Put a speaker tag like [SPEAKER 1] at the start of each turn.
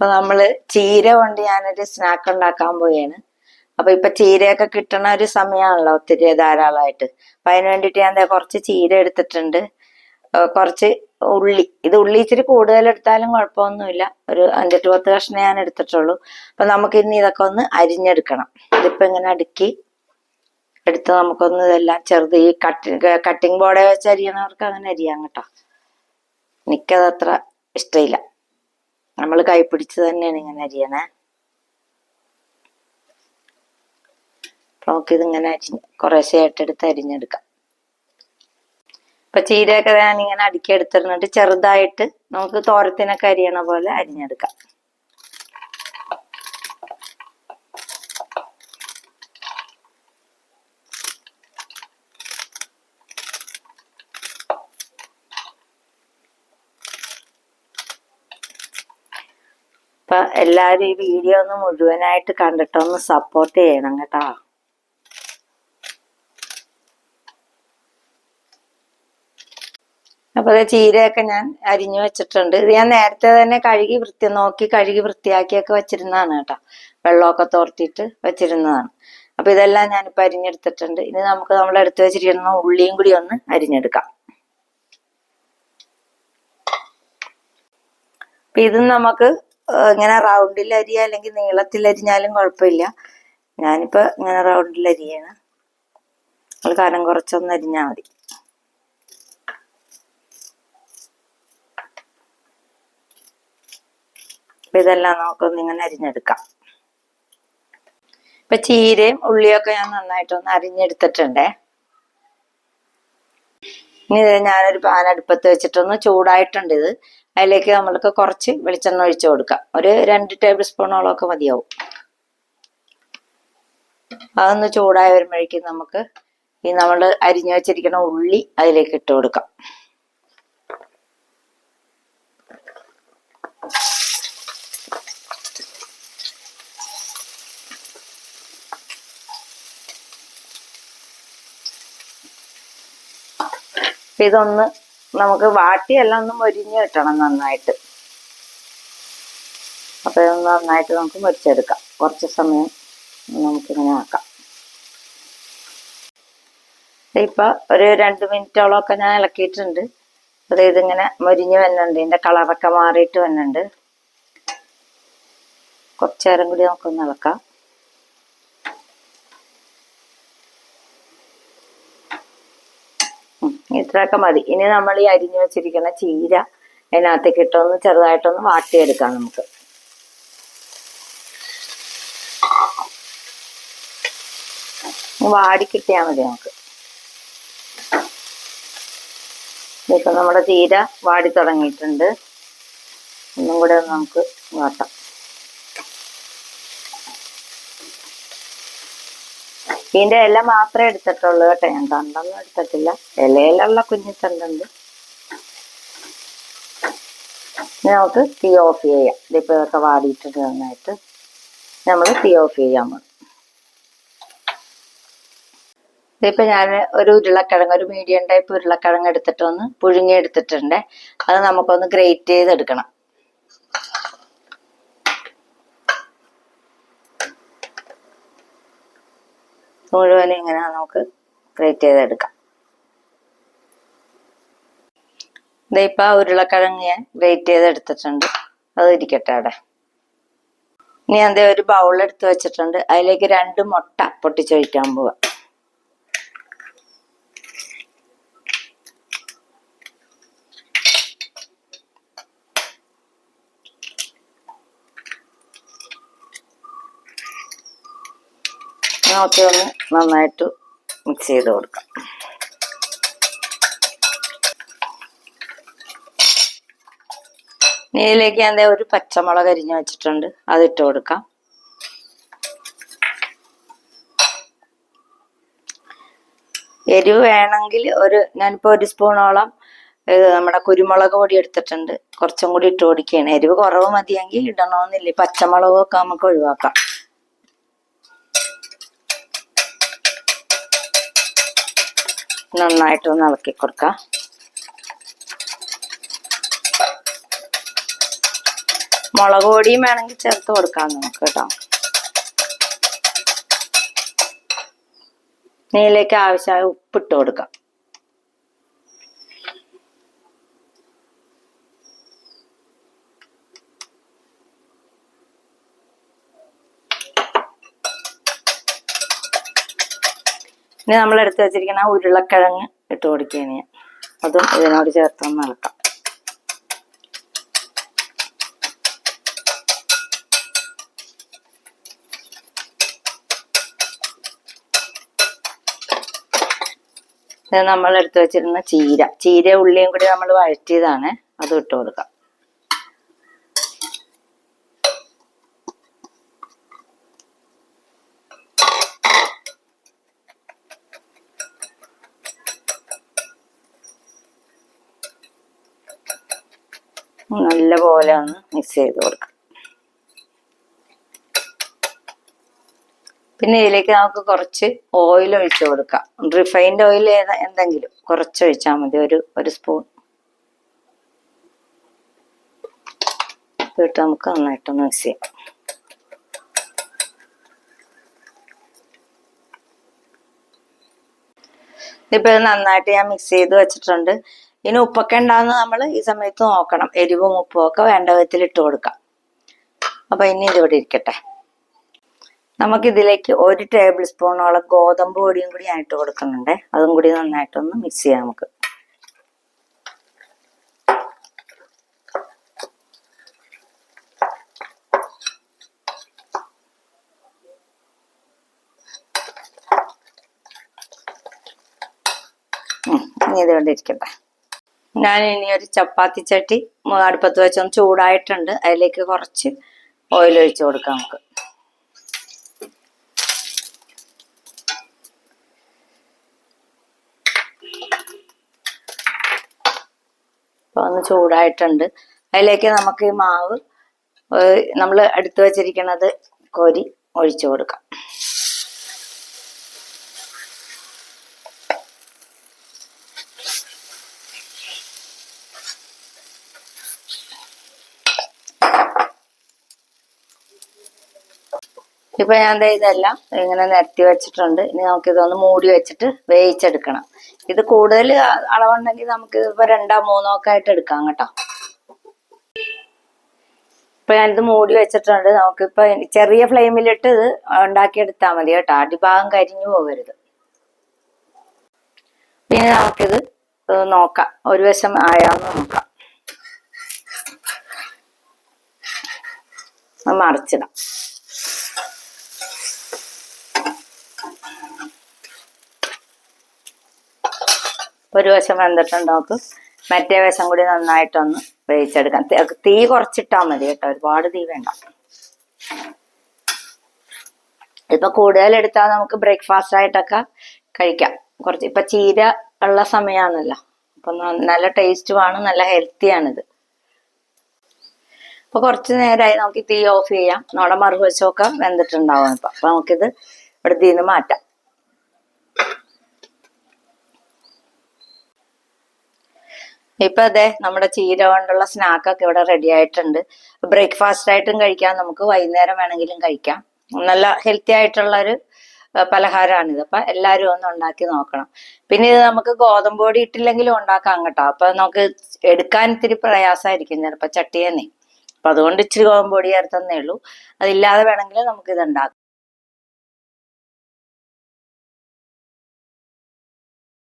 [SPEAKER 1] അപ്പൊ നമ്മൾ ചീര കൊണ്ട് ഞാനൊരു സ്നാക്ക് ഉണ്ടാക്കാൻ പോയാണ് അപ്പൊ ഇപ്പൊ ചീരയൊക്കെ കിട്ടണ ഒരു സമയമാണല്ലോ ഒത്തിരി ധാരാളമായിട്ട്. അപ്പൊ അതിന് വേണ്ടിയിട്ട് ഞാൻ കുറച്ച് ചീര എടുത്തിട്ടുണ്ട്. കുറച്ച് ഉള്ളി. ഇത് ഉള്ളി ഇച്ചിരി കൂടുതൽ എടുത്താലും കുഴപ്പമൊന്നുമില്ല. ഒരു അഞ്ചെട്ട് പത്ത് കഷ്ണം ഞാൻ എടുത്തിട്ടുള്ളൂ. അപ്പൊ നമുക്ക് ഇന്ന് ഇതൊക്കെ ഒന്ന് അരിഞ്ഞെടുക്കണം. ഇതിപ്പോ ഇങ്ങനെ അടുക്കി എടുത്ത് നമുക്കൊന്ന് ഇതെല്ലാം ചെറുത് ഈ കട്ടിങ് കട്ടിങ് ബോർഡെ വെച്ച് അരിയണവർക്ക് അങ്ങനെ അരിയാം കേട്ടോ. എനിക്കത് അത്ര ഇഷ്ടമില്ല നമ്മൾ കൈപ്പിടിച്ച് തന്നെയാണ് ഇങ്ങനെ അരിയണേ. അപ്പൊ നമുക്കിതിങ്ങനെ അരിഞ്ഞ് കുറേശ്ശെയായിട്ട് എടുത്ത് അരിഞ്ഞെടുക്കാം. ഇപ്പൊ ചീരയൊക്കെ ഞാൻ ഇങ്ങനെ അടുക്കി എടുത്തിരുന്നിട്ട് ചെറുതായിട്ട് നമുക്ക് തോരത്തിനൊക്കെ അരിയണ പോലെ അരിഞ്ഞെടുക്കാം. അപ്പൊ എല്ലാരും ഈ വീഡിയോ ഒന്ന് മുഴുവനായിട്ട് കണ്ടിട്ടൊന്ന് സപ്പോർട്ട് ചെയ്യണം കേട്ടോ. അപ്പൊ ദേ ചീരയൊക്കെ ഞാൻ അരിഞ്ഞു വെച്ചിട്ടുണ്ട്. ഇത് ഞാൻ നേരത്തെ തന്നെ കഴുകി വൃത്തി നോക്കി കഴുകി വൃത്തിയാക്കിയൊക്കെ വെച്ചിരുന്നതാണ് കേട്ടോ. വെള്ളമൊക്കെ തോർത്തിയിട്ട് വെച്ചിരുന്നതാണ്. അപ്പൊ ഇതെല്ലാം ഞാനിപ്പോ അരിഞ്ഞെടുത്തിട്ടുണ്ട്. ഇനി നമുക്ക് നമ്മൾ എടുത്തു വെച്ചിരിക്കുന്ന ഉള്ളിയും കൂടി ഒന്ന് അരിഞ്ഞെടുക്കാം. അപ്പൊ ഇത് നമുക്ക് ഇങ്ങനെ റൗണ്ടിൽ അരിയ അല്ലെങ്കിൽ നീളത്തിൽ അരിഞ്ഞാലും കുഴപ്പമില്ല. ഞാനിപ്പോൾ ഇങ്ങനെ റൗണ്ടിൽ അരിയാണ് നിങ്ങൾ കനം കുറച്ചൊന്ന് അരിഞ്ഞാൽ മതി. ഇതെല്ലാം നമുക്കൊന്ന് ഇങ്ങനെ അരിഞ്ഞെടുക്കാം. ഇപ്പൊ ചീരയും ഉള്ളിയൊക്കെ ഞാൻ നന്നായിട്ടൊന്ന് അരിഞ്ഞെടുത്തിട്ടുണ്ടേ. ഇനി ഞാനൊരു പാൻ അടുപ്പത്ത് വെച്ചിട്ടൊന്ന് ചൂടായിട്ടുണ്ട് ഇത്. അതിലേക്ക് നമ്മൾക്ക് കുറച്ച് വെളിച്ചെണ്ണ ഒഴിച്ചു കൊടുക്കാം. ഒരു രണ്ട് ടേബിൾ സ്പൂണോളമൊക്കെ മതിയാവും. അതൊന്ന് ചൂടായി വരുമ്പോഴേക്കും നമുക്ക് ഈ നമ്മൾ അരിഞ്ഞു വെച്ചിരിക്കുന്ന ഉള്ളി അതിലേക്ക് ഇട്ട് കൊടുക്കാം. ഇതൊന്ന് നമുക്ക് വാട്ടിയെല്ലാം ഒന്ന് മൊരിഞ്ഞ് കിട്ടണം നന്നായിട്ട്. അപ്പൊ ഇതൊന്ന് നന്നായിട്ട് നമുക്ക് മൊരിച്ചെടുക്കാം. കുറച്ച് സമയം നമുക്കിങ്ങനെ ആക്കാം. ഇപ്പൊ ഒരു രണ്ട് മിനിറ്റോളം ഒക്കെ ഞാൻ ഇളക്കിയിട്ടുണ്ട്. അത് ഇതിങ്ങനെ മൊരിഞ്ഞ് വന്നുണ്ട് ഇതിന്റെ കളറൊക്കെ മാറിയിട്ട് വന്നുണ്ട് കുറച്ചു നേരം കൂടി നമുക്കൊന്ന് ഇളക്കാം. ഇത്രയൊക്കെ മതി. ഇനി നമ്മൾ ഈ അരിഞ്ഞു വെച്ചിരിക്കുന്ന ചീര അതിനകത്തേക്ക് ഇട്ടൊന്ന് ചെറുതായിട്ടൊന്ന് വാട്ടിയെടുക്കാം നമുക്ക്. വാടി കിട്ടിയാൽ മതി നമുക്ക്. ഇപ്പൊ നമ്മുടെ ചീര വാടി തുടങ്ങിയിട്ടുണ്ട്. ഒന്നും കൂടെ നമുക്ക് വാട്ടാം. ഇതിന്റെ ഇല മാത്രമേ എടുത്തിട്ടുള്ളൂ കേട്ടോ. ഞാൻ തണ്ടൊന്നും എടുത്തിട്ടില്ല. ഇലയിലുള്ള കുഞ്ഞിത്തണ്ടുണ്ട് തണ്ടുണ്ട് നമുക്ക് തീ ഓഫ് ചെയ്യാം. ഇതിപ്പോ ഇതൊക്കെ വാടിയിട്ടുണ്ട് നന്നായിട്ട് നമ്മൾ തീ ഓഫ് ചെയ്യാൻ പോകും ഇതിപ്പോ ഞാൻ ഒരു ഉരുളക്കിഴങ്ങ് ഒരു മീഡിയം ടൈപ്പ് ഉരുളക്കിഴങ്ങ് എടുത്തിട്ടൊന്ന് പുഴുങ്ങി എടുത്തിട്ടുണ്ട്. അത് നമുക്കൊന്ന് ഗ്രേറ്റ് ചെയ്തെടുക്കണം. മുഴുവനും ഇങ്ങനെ നമുക്ക് ക്രിയേറ്റ് ചെയ്തെടുക്കാം. ഇതിപ്പോ ആ ഉരുളക്കിഴങ്ങ് ഞാൻ ഗ്രേറ്റ് ചെയ്തെടുത്തിട്ടുണ്ട്. അത് ഇരിക്കട്ടെ അവിടെ. ഇനി എന്തേ ഒരു ബൗളെടുത്ത് വെച്ചിട്ടുണ്ട്. അതിലേക്ക് രണ്ട് മുട്ട പൊട്ടിച്ചൊഴിക്കാൻ പോവാ. നമുക്ക് ഒന്ന് നന്നായിട്ട് മിക്സ് ചെയ്ത് കൊടുക്കാം. ഇതിലേക്ക് ഞാൻ ഒരു പച്ചമുളക് അരിഞ്ഞു വെച്ചിട്ടുണ്ട്. അതിട്ട് കൊടുക്കാം. എരിവ് വേണമെങ്കിൽ ഒരു ഞാനിപ്പോ ഒരു സ്പൂണോളം നമ്മുടെ കുരുമുളക് പൊടി എടുത്തിട്ടുണ്ട്. കുറച്ചും കൂടി ഇട്ട് കൊടുക്കുകയാണ്. എരിവ് കുറവ് മതിയെങ്കിൽ ഇടണമെന്നില്ല പച്ചമുളകൊക്കെ നമുക്ക് ഒഴിവാക്കാം. നന്നായിട്ടൊന്ന് ഇളക്കി കൊടുക്കാം. മുളക് പൊടിയും വേണമെങ്കിൽ ചേർത്ത് കൊടുക്കാം നമുക്ക് കേട്ടോ. നീലേക്ക് ആവശ്യമായ ഉപ്പിട്ട് കൊടുക്കാം. ഇനി നമ്മൾ എടുത്ത് വെച്ചിരിക്കുന്ന ആ ഉരുളക്കിഴങ്ങ് ഇട്ട് കൊടുക്കുകയാണ് ഞാൻ. അതും ഇതിനോട് ചേർത്തൊന്ന് ഇളക്കാം. നമ്മൾ എടുത്ത് വെച്ചിരുന്ന ചീര. ചീര ഉള്ളിയും കൂടി നമ്മൾ വഴറ്റിയതാണ്. അത് ഇട്ട് കൊടുക്കാം. നല്ല പോലെ ഒന്ന് മിക്സ് ചെയ്ത് കൊടുക്കാം. പിന്നെ ഇതിലേക്ക് നമുക്ക് കുറച്ച് ഓയിൽ ഒഴിച്ചു കൊടുക്കാം. റിഫൈൻഡ് ഓയിൽ എന്തെങ്കിലും കുറച്ച് ഒഴിച്ചാൽ മതി. ഒരു ഒരു സ്പൂൺ ഇട്ട് നമുക്ക് നന്നായിട്ടൊന്ന് മിക്സ് ചെയ്യാം. ഇപ്പൊ ഇത് നന്നായിട്ട് ഞാൻ മിക്സ് ചെയ്ത് വെച്ചിട്ടുണ്ട്. ഇനി ഉപ്പൊക്കെ ഉണ്ടാകുന്ന നമ്മൾ ഈ സമയത്ത് നോക്കണം. എരിവും ഉപ്പും ഒക്കെ വേണ്ട വിധത്തിൽ ഇട്ട് കൊടുക്കാം. അപ്പൊ ഇനി ഇതിവിടെ ഇരിക്കട്ടെ. നമുക്കിതിലേക്ക് ഒരു ടേബിൾ സ്പൂണോളം ഗോതമ്പ് പൊടിയും കൂടി ഞാൻ ഇട്ട് കൊടുക്കുന്നുണ്ട്. അതും കൂടി നന്നായിട്ടൊന്ന് മിക്സ് ചെയ്യാം നമുക്ക്. ഇനി ഇതുകൊണ്ട് ഇരിക്കട്ടെ. ഞാൻ ഇനി ഒരു ചപ്പാത്തി ചട്ടി അടുപ്പത്ത് വെച്ചൊന്ന് ചൂടായിട്ടുണ്ട്. അതിലേക്ക് കുറച്ച് ഓയിൽ ഒഴിച്ചു കൊടുക്കാം നമുക്ക്. ഇപ്പൊ ഒന്ന് ചൂടായിട്ടുണ്ട്. അതിലേക്ക് നമുക്ക് ഈ മാവ് നമ്മൾ എടുത്തു വെച്ചിരിക്കുന്നത് കോരി ഒഴിച്ചു കൊടുക്കാം. ഇപ്പൊ ഞാൻ ഇതെല്ലാം ഇങ്ങനെ നിരത്തി വെച്ചിട്ടുണ്ട്. ഇനി നമുക്ക് ഇതൊന്ന് മൂടി വെച്ചിട്ട് വേവിച്ചെടുക്കണം. ഇത് കൂടുതൽ അളവുണ്ടെങ്കിൽ നമുക്ക് ഇപ്പൊ രണ്ടോ മൂന്നോ ഒക്കെ ആയിട്ട് എടുക്കാം കേട്ടോ. ഇപ്പൊ ഞാനിത് മൂടി വെച്ചിട്ടുണ്ട്. നമുക്കിപ്പൊ ചെറിയ ഫ്ലെയിമിലിട്ട് ഇത് ഉണ്ടാക്കിയെടുത്താൽ മതി കേട്ടോ. അടിഭാഗം കരിഞ്ഞു പോകരുത്. പിന്നെ നമുക്കിത് നോക്കാം. ഒരു വശം ആയാന്ന് നോക്കാം. മറിച്ചിടാം. ഒരു വശം വെന്തിട്ടുണ്ട് നമുക്ക് മറ്റേ വശം കൂടി നന്നായിട്ടൊന്ന് വേവിച്ചെടുക്കാം. തി- കുറച്ചിട്ടാൽ മതി കേട്ടോ. ഒരുപാട് തീ വേണ്ട. ഇപ്പൊ കൂടുതൽ എടുത്താൽ നമുക്ക് ബ്രേക്ക്ഫാസ്റ്റ് ആയിട്ടൊക്കെ കഴിക്കാം. കുറച്ച് ഇപ്പൊ ചീര ഉള്ള സമയമാണല്ലോ അപ്പൊ നല്ല ടേസ്റ്റുമാണ് നല്ല ഹെൽത്തിയാണിത് അപ്പൊ കുറച്ച് നേരമായി നമുക്ക് തീ ഓഫ് ചെയ്യാം. നമ്മുടെ മറുവശമൊക്കെ വെന്തിട്ടുണ്ടാവും ഇപ്പൊ. അപ്പൊ നമുക്കിത് ഇവിടെ നിന്ന് മാറ്റാം. ഇപ്പൊ അതെ നമ്മുടെ ചീര കൊണ്ടുള്ള സ്നാക്ക് ഒക്കെ ഇവിടെ റെഡി ആയിട്ടുണ്ട്. ബ്രേക്ക്ഫാസ്റ്റ് ആയിട്ടും കഴിക്കാം. നമുക്ക് വൈകുന്നേരം വേണമെങ്കിലും കഴിക്കാം. നല്ല ഹെൽത്തി ആയിട്ടുള്ള ഒരു പലഹാരമാണിത് അപ്പൊ എല്ലാവരും ഒന്ന് ഉണ്ടാക്കി നോക്കണം. പിന്നെ ഇത് നമുക്ക് ഗോതമ്പ് പൊടി ഇട്ടില്ലെങ്കിലും ഉണ്ടാക്കാം കേട്ടോ. അപ്പൊ നമുക്ക് എടുക്കാൻ ഇത്തിരി പ്രയാസമായിരിക്കും ചിലപ്പോ ചട്ടിയെന്നേ. അപ്പൊ അതുകൊണ്ട് ഇച്ചിരി ഗോതമ്പ് പൊടി ചേർത്തന്നേ ഉള്ളൂ. അതില്ലാതെ വേണമെങ്കിൽ നമുക്ക് ഇത് ഉണ്ടാക്കാം.